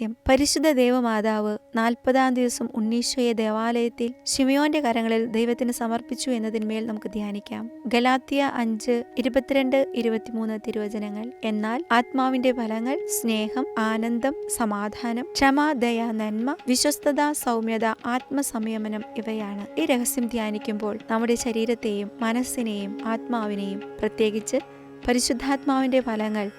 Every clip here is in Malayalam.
രഹസ്യം. പരിശുദ്ധ ദേവമാതാവ് നാൽപ്പതാം ദിവസം ഉണ്ണീശോയെ ദേവാലയത്തിൽ ശിമയോന്റെ കരങ്ങളിൽ ദൈവത്തിന് സമർപ്പിച്ചു എന്നതിന്മേൽ നമുക്ക് ധ്യാനിക്കാം. ഗലാത്തിയ അഞ്ച് ഇരുപത്തിരണ്ട് ഇരുപത്തിമൂന്ന് തിരുവചനങ്ങൾ. എന്നാൽ ആത്മാവിന്റെ ഫലങ്ങൾ സ്നേഹം ആനന്ദം സമാധാനം ക്ഷമ ദയ നന്മ വിശ്വസ്തത സൗമ്യത ആത്മസംയമനം ഇവയാണ്. ഈ രഹസ്യം ധ്യാനിക്കുമ്പോൾ നമ്മുടെ ശരീരത്തെയും മനസ്സിനെയും ആത്മാവിനെയും പ്രത്യേകിച്ച് പരിശുദ്ധാത്മാവിന്റെ ഫലങ്ങൾ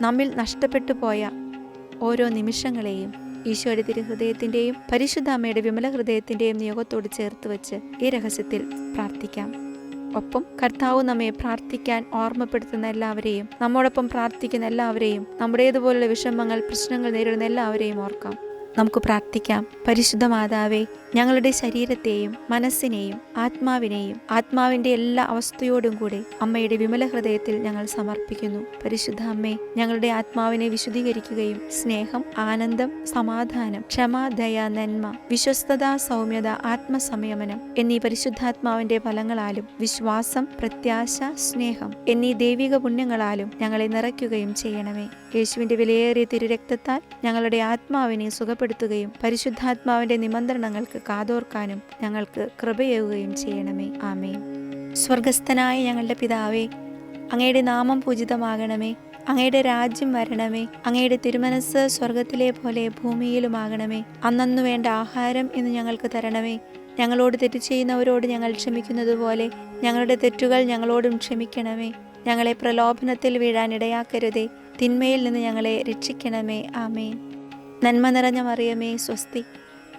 നമ്മിൽ നഷ്ടപ്പെട്ടു പോയ ഓരോ നിമിഷങ്ങളെയും ഈശോയുടെ തിരുഹൃദയത്തിന്റെയും പരിശുദ്ധ അമ്മയുടെ വിമല ഹൃദയത്തിന്റെയും നിയോഗത്തോട് ചേർത്ത് വെച്ച് ഈ രഹസ്യത്തിൽ പ്രാർത്ഥിക്കാം. ഒപ്പം കർത്താവ് നമ്മെ പ്രാർത്ഥിക്കാൻ ഓർമ്മപ്പെടുത്തുന്ന എല്ലാവരെയും നമ്മോടൊപ്പം പ്രാർത്ഥിക്കുന്ന എല്ലാവരെയും നമ്മുടേതുപോലുള്ള വിഷമങ്ങൾ പ്രശ്നങ്ങൾ നേരിടുന്ന എല്ലാവരെയും ഓർക്കാം. നമുക്ക് പ്രാർത്ഥിക്കാം. പരിശുദ്ധ മാതാവേ ഞങ്ങളുടെ ശരീരത്തെയും മനസ്സിനെയും ആത്മാവിനെയും ആത്മാവിന്റെ എല്ലാ അവസ്ഥയോടും കൂടെ അമ്മയുടെ വിമല ഹൃദയത്തിൽ ഞങ്ങൾ സമർപ്പിക്കുന്നു. പരിശുദ്ധ അമ്മേ ഞങ്ങളുടെ ആത്മാവിനെ വിശുദ്ധീകരിക്കുകയും സ്നേഹം ആനന്ദം സമാധാനം ക്ഷമ ദയ നന്മ വിശ്വസ്തത സൗമ്യത ആത്മസംയമനം എന്നീ പരിശുദ്ധാത്മാവിന്റെ ഫലങ്ങളാലും വിശ്വാസം പ്രത്യാശ സ്നേഹം എന്നീ ദൈവിക പുണ്യങ്ങളാലും ഞങ്ങളെ നിറയ്ക്കുകയും ചെയ്യണമേ. യേശുവിന്റെ വിലയേറിയ തിരുരക്തത്താൽ ഞങ്ങളുടെ ആത്മാവിനെ സുഖപ്പെടുത്തുകയും പരിശുദ്ധാത്മാവിന്റെ നിമന്ത്രണങ്ങൾക്ക് കാതോർക്കാനും ഞങ്ങൾക്ക് കൃപയേകുകയും ചെയ്യണമേ. ആമേ സ്വർഗസ്ഥനായ ഞങ്ങളുടെ പിതാവേ അങ്ങയുടെ നാമം പൂജിതമാകണമേ. അങ്ങയുടെ രാജ്യം വരണമേ. അങ്ങയുടെ തിരുമനസ് സ്വർഗത്തിലെ പോലെ ഭൂമിയിലുമാകണമേ. അന്നന്നു വേണ്ട ആഹാരം ഇന്ന് ഞങ്ങൾക്ക് തരണമേ. ഞങ്ങളോട് തെറ്റ് ചെയ്യുന്നവരോട് ഞങ്ങൾ ക്ഷമിക്കുന്നത് പോലെ ഞങ്ങളുടെ തെറ്റുകൾ ഞങ്ങളോടും ക്ഷമിക്കണമേ. ഞങ്ങളെ പ്രലോഭനത്തിൽ വീഴാനിടയാക്കരുതേ തിന്മയിൽ നിന്ന് ഞങ്ങളെ രക്ഷിക്കണമേ. ആമേൻ. നന്മ നിറഞ്ഞ മറിയമേ സ്വസ്തി.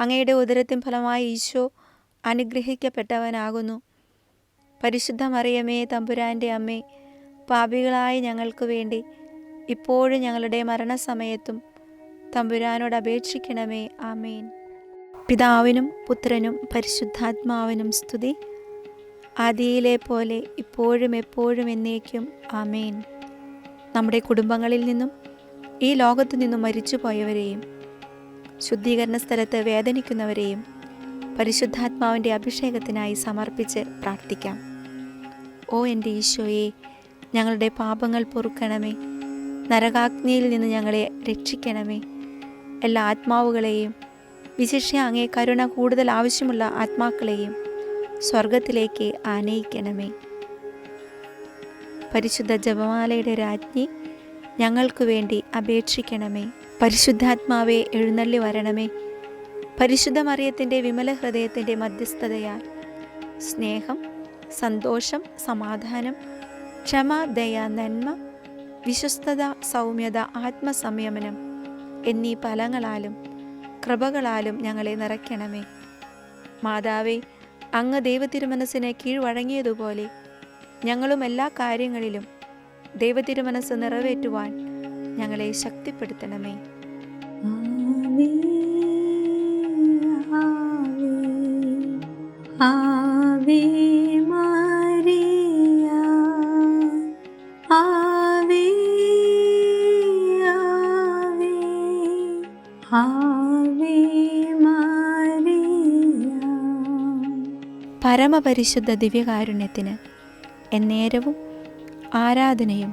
അങ്ങയുടെ ഉദരത്തിൻ ഫലമായി ഈശോ അനുഗ്രഹിക്കപ്പെട്ടവനാകുന്നു. പരിശുദ്ധ മറിയമേ തമ്പുരാന്റെ അമ്മേ പാപികളായ ഞങ്ങൾക്ക് വേണ്ടി ഇപ്പോഴും ഞങ്ങളുടെ മരണസമയത്തും തമ്പുരാനോട് അപേക്ഷിക്കണമേ. ആമേൻ. പിതാവിനും പുത്രനും പരിശുദ്ധാത്മാവിനും സ്തുതി. ആദിയിലെ പോലെ ഇപ്പോഴും എപ്പോഴും എന്നേക്കും. ആമേൻ. നമ്മുടെ കുടുംബങ്ങളിൽ നിന്നും ഈ ലോകത്തു നിന്നും മരിച്ചുപോയവരെയും ശുദ്ധീകരണ സ്ഥലത്ത് വേദനിക്കുന്നവരെയും പരിശുദ്ധാത്മാവിന്റെ അഭിഷേകത്തിനായി സമർപ്പിച്ച് പ്രാർത്ഥിക്കാം. ഓ എന്റെ ഈശോയെ ഞങ്ങളുടെ പാപങ്ങൾ പൊറുക്കണമേ. നരകാഗ്നിയിൽ നിന്ന് ഞങ്ങളെ രക്ഷിക്കണമേ. എല്ലാ ആത്മാവുകളെയും വിശിഷ്യ അങ്ങേ കരുണ കൂടുതൽ ആവശ്യമുള്ള ആത്മാക്കളെയും സ്വർഗത്തിലേക്ക് ആനയിക്കണമേ. പരിശുദ്ധ ജപമാലയുടെ രാജ്ഞി ഞങ്ങൾക്കു വേണ്ടി അപേക്ഷിക്കണമേ. പരിശുദ്ധാത്മാവെ എഴുന്നള്ളി വരണമേ. പരിശുദ്ധ മറിയത്തിന്റെ വിമല ഹൃദയത്തിന്റെ മധ്യസ്ഥതയാൽ സ്നേഹം സന്തോഷം സമാധാനം ക്ഷമ ദയ നന്മ വിശ്വസ്തത സൗമ്യത ആത്മസംയമനം എന്നീ ഫലങ്ങളാലും കൃപകളാലും ഞങ്ങളെ നിറയ്ക്കണമേ. മാതാവേ അങ്ങ് ദൈവതിരുമനസ്സിനെ കീഴ്വഴങ്ങിയതുപോലെ ഞങ്ങളും എല്ലാ കാര്യങ്ങളിലും ദൈവതിരുമനസ് നിറവേറ്റുവാൻ ഞങ്ങളെ ശക്തിപ്പെടുത്തണമേ. ആവേ മരിയ ആവേ ആവേ ആവേ മരിയ പരമപരിശുദ്ധ ദിവ്യകാരുണ്യത്തിന് എന്നേരവും ആരാധനയും